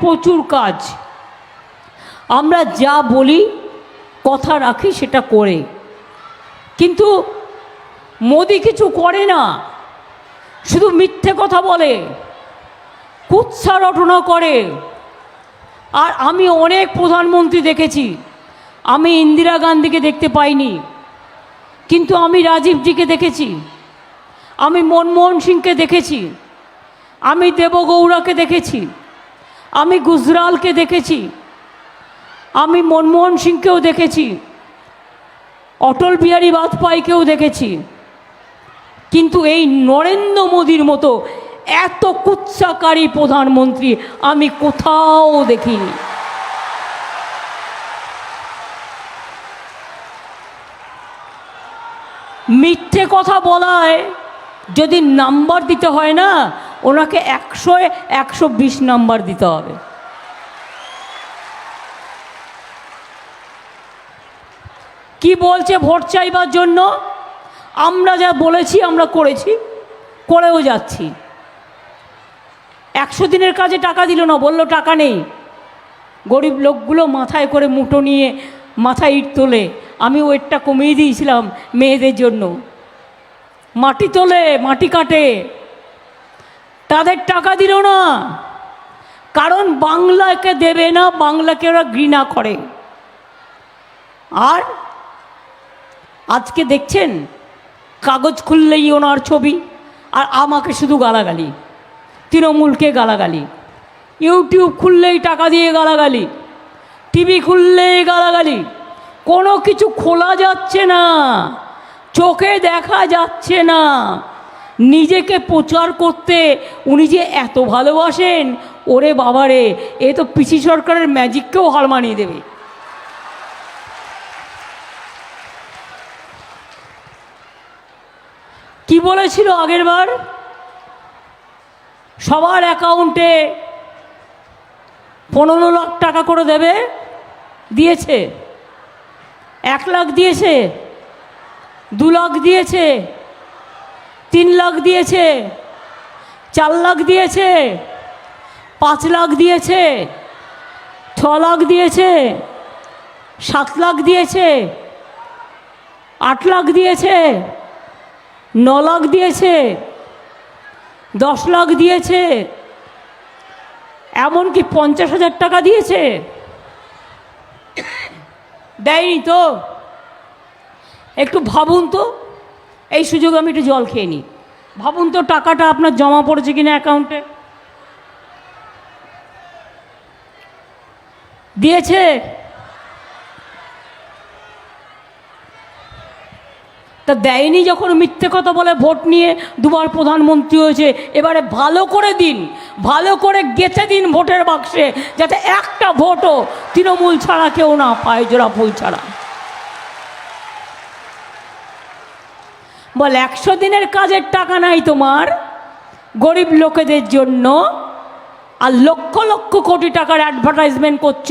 প্রচুর কাজ। আমরা যা বলি, কথা রাখি, সেটা করে। কিন্তু মোদি কিছু করে না। শুধু মিথ্যে কথা বলে। কুৎসা রটনা করে। আর আমি অনেক প্রধানমন্ত্রী দেখেছি। আমি ইন্দিরা গান্ধীকে দেখতে পাইনি। কিন্তু আমি রাজীবজিকে দেখেছি। আমি মনমোহন সিংকে দেখেছি। আমি দেবগৌড়াকে দেখেছি। আমি গুজরালকে দেখেছি। আমি মনমোহন সিংকেও দেখেছি। অটল বিহারী বাজপেয়ীকেও দেখেছি। কিন্তু এই নরেন্দ্র মোদীর মতো এত কুচ্ছাকারী প্রধানমন্ত্রী আমি কোথাও দেখিনি। মিথ্যে কথা বলায় যদি নাম্বার দিতে হয় না ওনাকে একশো একশো বিশ নাম্বার দিতে হবে। কি বলছে ভোট চাইবার জন্য? আমরা যা বলেছি, আমরা করেছি, করেও যাচ্ছি। একশো দিনের কাজে টাকা দিল না, বলল টাকা নেই। গরিব লোকগুলো মাথায় করে মুঠো নিয়ে মাথায় ইট তোলে। আমি ওয়েটটা কমিয়ে দিয়েছিলাম মেয়েদের জন্য। মাটি তোলে, মাটি কাটে। তাদের টাকা দিল না। কারণ বাংলাকে দেবে না, বাংলাকে ওরা ঘৃণা করে। আর আজকে দেখছেন, কাগজ খুললেই ওনার ছবি, আর আমাকে শুধু গালাগালি। তৃণমূলকে গালাগালি। ইউটিউব খুললেই টাকা দিয়ে গালাগালি। টিভি খুললেই গালাগালি। কোনো কিছু খোলা যাচ্ছে না, চোখে দেখা যাচ্ছে না। নিজেকে প্রচার করতে উনি যে এত ভালোবাসেন, ওরে বাবারে, এ তো পিসি সরকারের ম্যাজিককেও হার মানিয়ে দেবে। কি বলেছিল আগের বার? সবার অ্যাকাউন্টে পনেরো লাখ টাকা করে দেবে, দিয়েছে। এক লাখ দিয়েছে, দু লাখ দিয়েছে। তিন লাখ দিয়েছে, চার লাখ দিয়েছে, পাঁচ লাখ দিয়েছে, ছ লাখ দিয়েছে, সাত লাখ দিয়েছে, আট লাখ দিয়েছে, ন লাখ দিয়েছে, দশ লাখ দিয়েছে, এমনকি পঞ্চাশ হাজার টাকা দিয়েছে। দেয়নি তো? একটু ভাবুন তো। এই সুযোগে আমি একটু জল খেয়ে নিই। ভাবুন তো, টাকাটা আপনার জমা পড়েছে কিনা অ্যাকাউন্টে দিয়েছে? তা দেয়নি যখন মিথ্যে কথা বলে ভোট নিয়ে দুবার প্রধানমন্ত্রী হয়েছে। এবারে ভালো করে দিন, ভালো করে গেছে দিন ভোটের বাক্সে, যাতে একটা ভোটও তৃণমূল ছাড়া কেউ না পায়, জোড়া ফুল ছাড়া। বল, একশো দিনের কাজের টাকা নাই তোমার? গরিব লোকেদের জন্য আর লক্ষ লক্ষ কোটি টাকার অ্যাডভার্টাইজমেন্ট করছ।